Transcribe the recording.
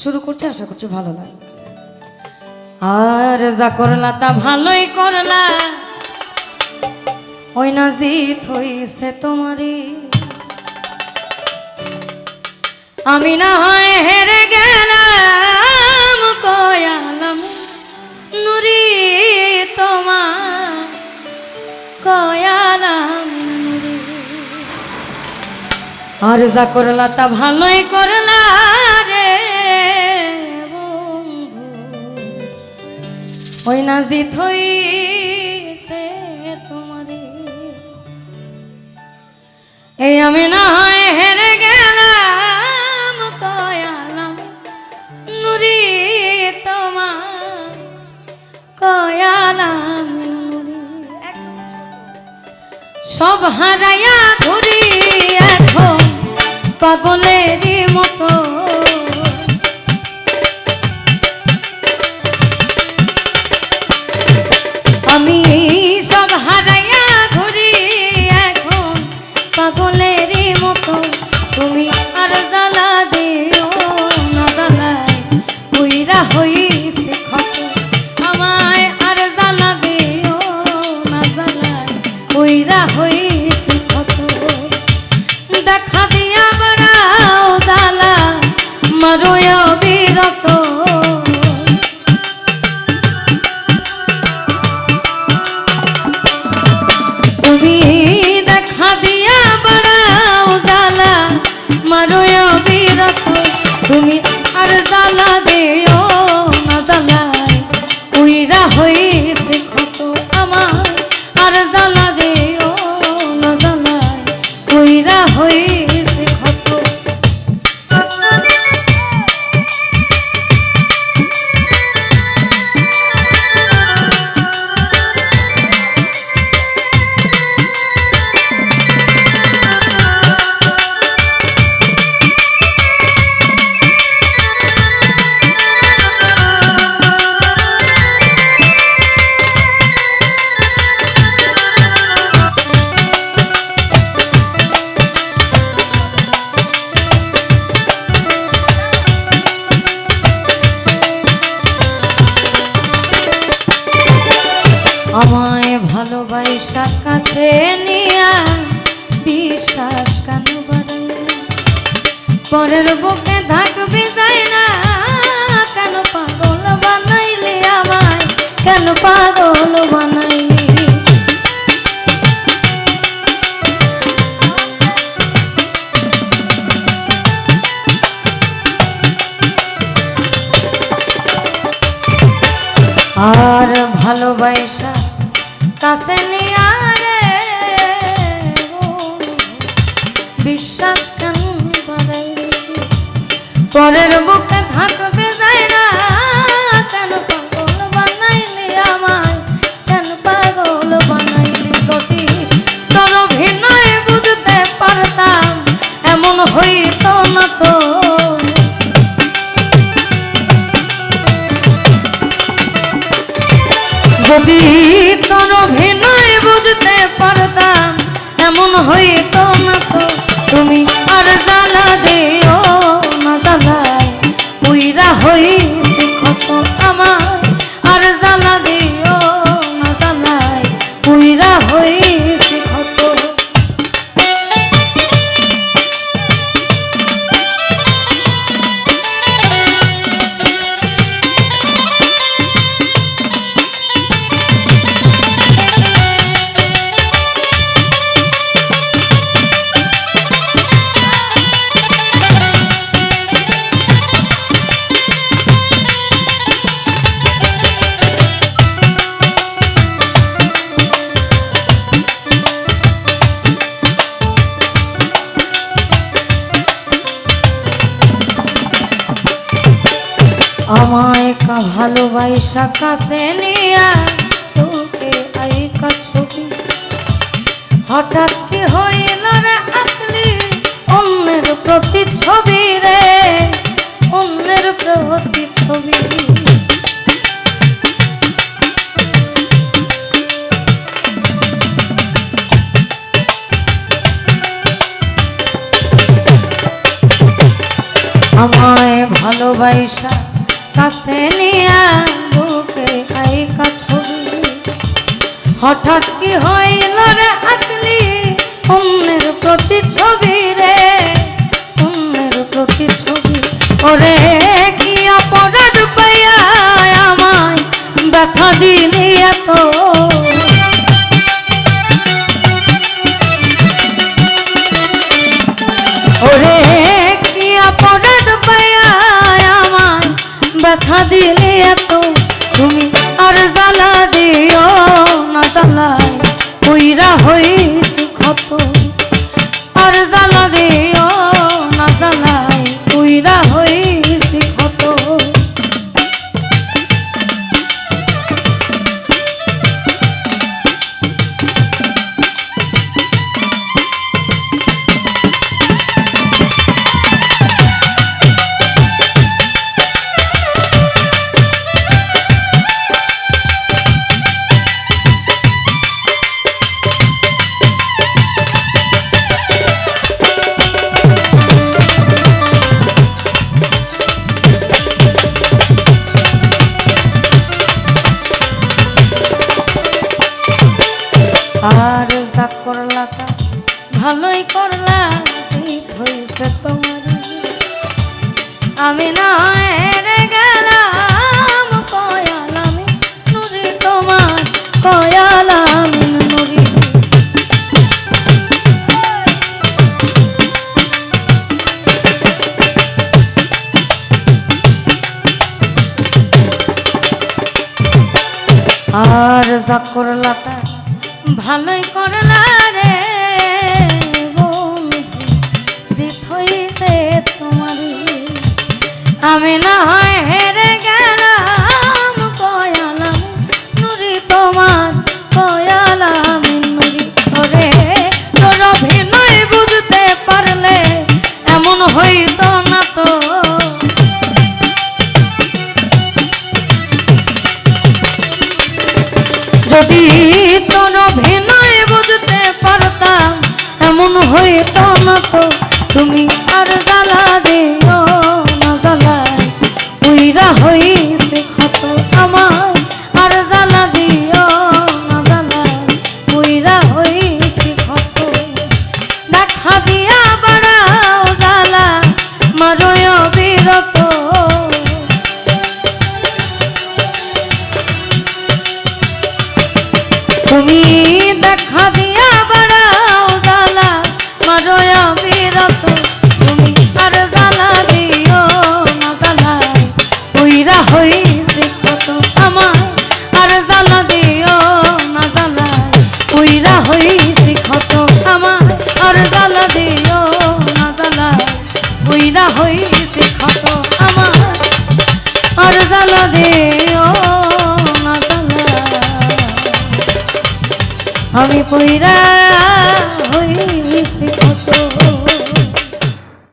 শুরু করছে, আশা করছি ভালো লাগে আর যা করলা তা ভালোই করলা। ওই নাজিত হইছে তোমারই। আমি না হয় হেরে আর যা করলা তা ভালোই করলা রে বন্ধু। ওই নাজি থইছে তোমারে। এই আমি না হয় হেরে গেলাম কয়ালাম নুরি তোমার কয়ালাম নুরি। সব হারাইয়া ঘুরি এখন পাগলেরই মতো। তুমি আর জ্বালা দিও না জ্বালায়। উইরা হইছে কাছে নিয়া বিশ্বাস কেন পরের বুকে থাকবে যাই না। কেন পাগল বানাইলে আমায়? কেন পাগল বানাইলে? আর ভালোবাসা কাছে বিশ্বাস কেন পরের বুকে থাকবে যায় না। কেন পাগল বানাইলি আমায়? কেন পাগল বানাইলি যদি? তোর অভিনয় বুঝতে পারতাম, এমন হইতো না তো। যদি তোর অভিনয় বুঝতে পারতাম, এমন হইতো তুমি আর জ্বালা দিও আমায় কা ভালোবাসা কাছে নিয়া তোকে আইকা ছবি হঠাৎ কি হইল রে আকলি? অন্যের প্রতি ছবি রে। অন্যের প্রতি ছবি। আমায় ভালোবাসা কাছে নিয়া বুকে আইকা ছবি। হঠাৎ কি হইল রে আকলি অন্যের প্রতি ছবি রে? অন্যের প্রতি ছবি। ওরে আর যা করলা তা ভালোই করলা হয়েছে তোমার। আমি না আমি না হয় না তো তুমি আর গালা দিও না গালায়। উইরা হইছে ক্ষত আমার আর গালা দিও না গালায়। উইরা হইছে ক্ষত। দেখা দিয়া বাড়াও গালা মারয় বিরত হইছে কত আমার। আর জ্বালা দিও আমি পইরা